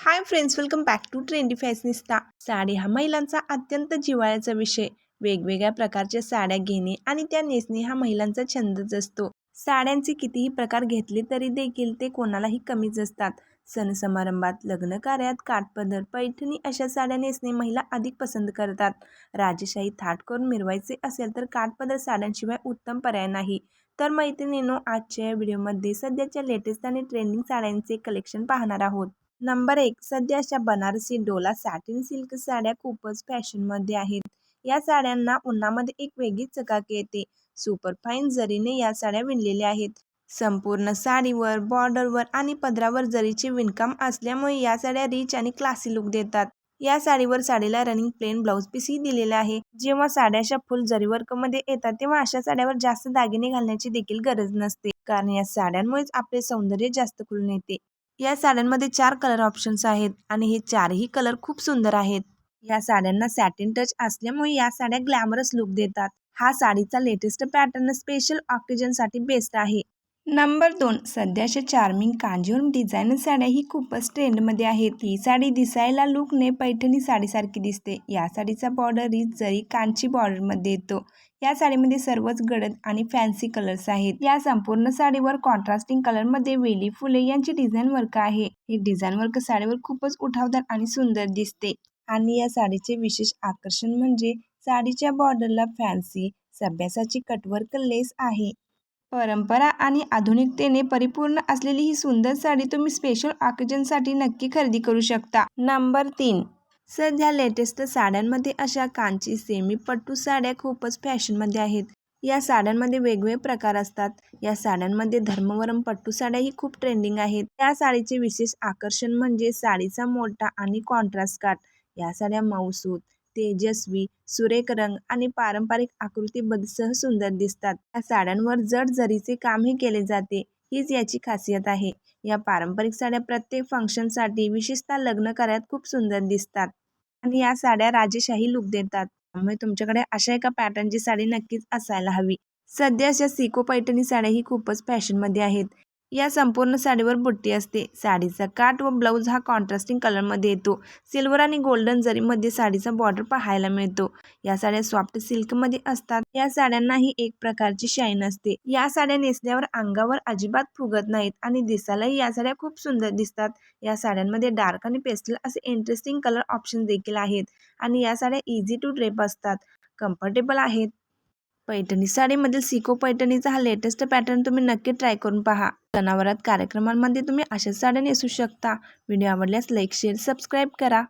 Hi friends welcome back to trendy fashionista sari हा महिलांचा अत्यंत जिव्हाळ्याचा विषय. वेगवेगळ्या प्रकारच्या साड्या घेणे आणि त्या नेसणे हा महिलांचा छंदच असतो. साड्यांचे कितीही प्रकार घेतले तरी देखील ते कोणालाही कमीच असतात. सण समारंभात लग्न कार्यात काठपदर पैठणी अशा साड्या नेसणे महिला अधिक पसंत करतात. राजेशाही थाट करून मिरवायचे असेल तर काठपदर साड्यांशिवाय उत्तम पर्याय नाही. तर मैत्रिणीनो आजच्या या व्हिडिओमध्ये सध्याच्या लेटेस्ट आणि ट्रेंडिंग साड्यांचे कलेक्शन पाहणार आहोत. नंबर एक सध्याच्या बनारसी डोला सॅटिन सिल्क साड्या खूपच फॅशनमध्ये आहेत. या साड्यांना उन्हामध्ये एक वेगळीच चकाकी येते. सुपर फाईन जरीने या साड्या विणलेल्या आहेत. संपूर्ण साडीवर बॉर्डरवर आणि पदरावर जरीचे विणकाम असल्यामुळे या साड्या रिच आणि क्लासी लुक देतात. या साडीवर साडीला रनिंग प्लेन ब्लाऊज पीसही दिलेला आहे. जेव्हा साड्याच्या फुल जरी वर्कमध्ये येतात तेव्हा अशा साड्यावर जास्त दागिने घालण्याची देखील गरज नसते. कारण या साड्यांमुळेच आपले सौंदर्य जास्त खुलून येते. या साड्यांमध्ये चार कलर ऑप्शन्स आहेत आणि हे चारही कलर खूप सुंदर आहेत. या साड्यांना सॅटिन टच असल्यामुळे या साड्या ग्लॅमरस लुक देतात. हा साडीचा लेटेस्ट पॅटर्न स्पेशल ऑकेजनसाठी बेस्ट आहे. नंबर दोन सध्याच्या चार्मिंग कांजीवरम डिझायनर साड्या ही खूपच ट्रेंडमध्ये आहेत. ही साडी दिसायला लुकने पैठणी साडीसारखी दिसते. या साडीचा बॉर्डर रिच जरी कांची बॉर्डरमध्ये येतो या साडीमध्ये सर्वच गडद आणि फॅन्सी कलर्स आहेत. या संपूर्ण साडीवर कॉन्ट्रास्टिंग कलरमध्ये वेली फुले यांची डिझाईन वर्क आहे. हे डिझाईन वर्क साडीवर खूपच उठावदार आणि सुंदर दिसते. आणि या साडीचे विशेष आकर्षण म्हणजे साडीच्या बॉर्डरला फॅन्सी सभ्यासाची कटवर्क लेस आहे. परंपरा आणि आधुनिकतेने परिपूर्ण असलेली ही सुंदर साडी तुम्ही स्पेशल ऑकेजनसाठी नक्की खरेदी करू शकता. नंबर तीन. सध्या लेटेस्ट साड्यांमध्ये अशा कांची सेमी पट्टू साड्या खूपच फॅशनमध्ये आहेत. या साड्यांमध्ये वेगवेगळे प्रकार असतात. या साड्यांमध्ये धर्मवरम पट्टू साड्याही खूप ट्रेंडिंग आहेत. या साडीचे विशेष आकर्षण म्हणजे साडीचा मोठा आणि कॉन्ट्रास्ट काट या साड्या मऊसूत तेजस्वी सुरेख रंग आणि पारंपरिक आकृतीबद्धसह सुंदर दिसतात. या साड्यांवर जड जरीचे कामही केले जाते हीच याची खासियत आहे. या पारंपरिक साड्या प्रत्येक फंक्शनसाठी विशेषतः लग्न कार्यात खूप सुंदर दिसतात आणि या साड्या राजेशाही लुक देतात. त्यामुळे तुमच्याकडे अशा एका पॅटर्नची साडी नक्कीच असायला हवी. सध्या अशा सिको पैठणी साड्या ही खूपच फॅशनमध्ये आहेत. या संपूर्ण साडीवर बुट्टी असते. साडीचा काट व ब्लाऊज हा कॉन्ट्रास्टिंग कलरमध्ये येतो. सिल्वर आणि गोल्डन जरीमध्ये साडीचा बॉर्डर पाहायला मिळतो. या साड्या सॉफ्ट सिल्कमध्ये असतात. या साड्यांनाही एक प्रकारची शाईन असते. या साड्या नेसल्यावर अंगावर अजिबात फुगत नाहीत आणि दिसायलाही या साड्या खूप सुंदर दिसतात. या साड्यांमध्ये डार्क आणि पेस्टल असे इंटरेस्टिंग कलर ऑप्शन देखील आहेत आणि या साड्या इझी टू ड्रेप असतात. कम्फर्टेबल आहेत. पैठणी. साडीमधील सिको पैठणीचा हा लेटेस्ट पॅटर्न तुम्ही नक्की ट्राय करून पहा. जनावरात कार्यक्रमांमध्ये तुम्ही अशाच साड्या नेसू शकता. व्हिडिओ आवडल्यास लाईक शेअर सबस्क्राईब करा.